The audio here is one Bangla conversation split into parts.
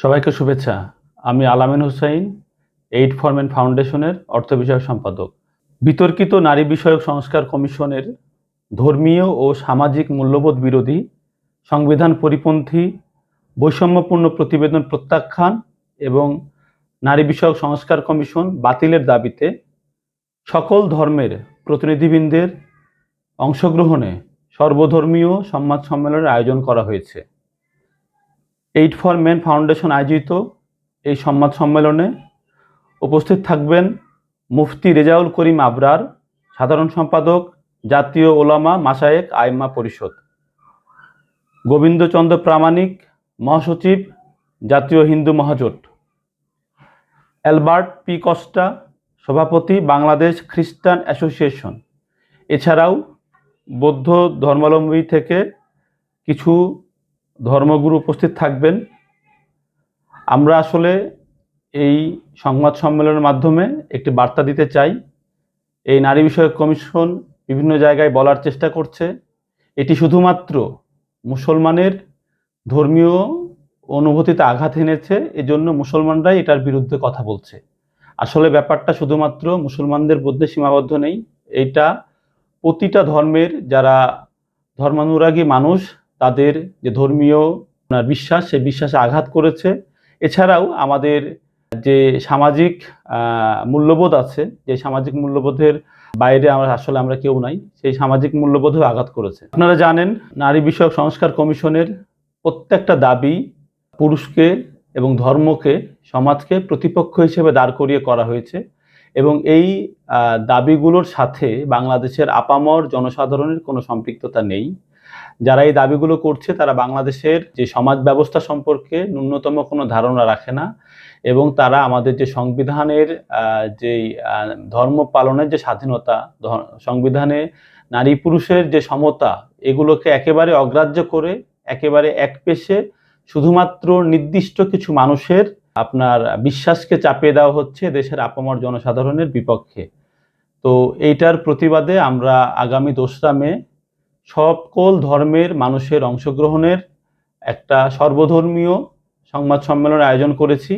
সবাইকে শুভেচ্ছা। আমি আলামিন হুসাইন এইড ফরমেন ফাউন্ডেশনের অর্থ বিষয়ক সম্পাদক। বিতর্কিত নারী বিষয়ক সংস্কার কমিশনের ধর্মীয় ও সামাজিক মূল্যবোধ বিরোধী সংবিধান পরিপন্থী বৈষম্যপূর্ণ প্রতিবেদন প্রত্যাখ্যান এবং নারী বিষয়ক সংস্কার কমিশন বাতিলের দাবিতে সকল ধর্মের প্রতিনিধিবৃন্দের অংশগ্রহণে সর্বধর্মীয় সংবাদ সম্মেলনের আয়োজন করা হয়েছে। এইট ফর মেন ফাউন্ডেশন আয়োজিত এই সংবাদ সম্মেলনে উপস্থিত থাকবেন মুফতি রেজাউল করিম আবরার, সাধারণ সম্পাদক, জাতীয় ওলামা মাসায়েক আইম্মা পরিষদ। গোবিন্দচন্দ্র প্রামাণিক, মহাসচিব, Jatiya Hindu Mahajot. Albert P Costa, সভাপতি, বাংলাদেশ খ্রিস্টান অ্যাসোসিয়েশন। এছাড়াও বৌদ্ধ ধর্মাবলম্বী থেকে কিছু ধর্মগুরু উপস্থিত থাকবেন। আমরা আসলে এই সংবাদ সম্মেলনের মাধ্যমে একটি বার্তা দিতে চাই। এই নারী বিষয়ক কমিশন বিভিন্ন জায়গায় বলার চেষ্টা করছে। এটি শুধুমাত্র মুসলমানের ধর্মীয় অনুভূতিতে আঘাত এনেছে, এজন্য মুসলমানরাই এটার বিরুদ্ধে কথা বলছে। আসলে ব্যাপারটা শুধুমাত্র মুসলমানদের মধ্যে সীমাবদ্ধ নেই। এইটা প্রতিটা ধর্মের, যারা ধর্মানুরাগী মানুষ তাদের যে ধর্মীয় বিশ্বাস, সেই বিশ্বাসে আঘাত করেছে। এছাড়াও আমাদের যে সামাজিক মূল্যবোধ আছে, যে সামাজিক মূল্যবোধের বাইরে আমরা, আসলে আমরা কেউ নাই, সেই সামাজিক মূল্যবোধেও আঘাত করেছে। আপনারা জানেন, নারী বিষয়ক সংস্কার কমিশনের প্রত্যেকটা দাবি পুরুষকে এবং ধর্মকে, সমাজকে প্রতিপক্ষ হিসেবে দাঁড় করিয়ে করা হয়েছে এবং এই দাবিগুলোর সাথে বাংলাদেশের আপামর জনসাধারণের কোনো সম্পৃক্ততা নেই। যারা এই দাবিগুলো করছে, তারা বাংলাদেশের যে সমাজ ব্যবস্থা সম্পর্কে ন্যূনতম কোনো ধারণা রাখে না এবং তারা আমাদের যে সংবিধানের যেই ধর্ম পালনের যে স্বাধীনতা সংবিধানে নারী পুরুষের যে সমতা, এগুলোকে একেবারে অগ্রাহ্য করে, একেবারে এক পেশে শুধুমাত্র নির্দিষ্ট কিছু মানুষের আপনার বিশ্বাসকে চাপিয়ে দেওয়া হচ্ছে দেশের আপামর জনসাধারণের বিপক্ষে। তো এইটার প্রতিবাদে আমরা আগামী দোসরা মে সকল ধর্মের মানুষের অংশগ্রহণের একটা সর্বধর্মীয় সংবাদ সম্মেলনের আয়োজন করেছি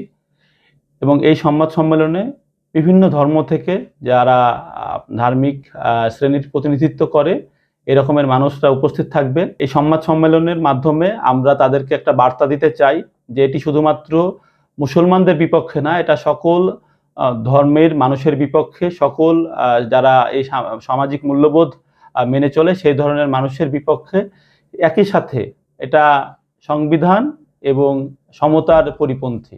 এবং এই সংবাদ সম্মেলনে বিভিন্ন ধর্ম থেকে যারা ধার্মিক শ্রেণির প্রতিনিধিত্ব করে, এরকমের মানুষরা উপস্থিত থাকবে এই সংবাদ সম্মেলনের মাধ্যমে আমরা তাদেরকে একটা বার্তা দিতে চাই যে এটি শুধুমাত্র মুসলমানদের বিপক্ষে না, এটা সকল ধর্মের মানুষের বিপক্ষে সকল যারা এই সামাজিক মূল্যবোধ মেনে চলে সেই ধরনের মানুষের বিপক্ষে একই সাথে এটা সংবিধান এবং সমতার পরিপন্থী।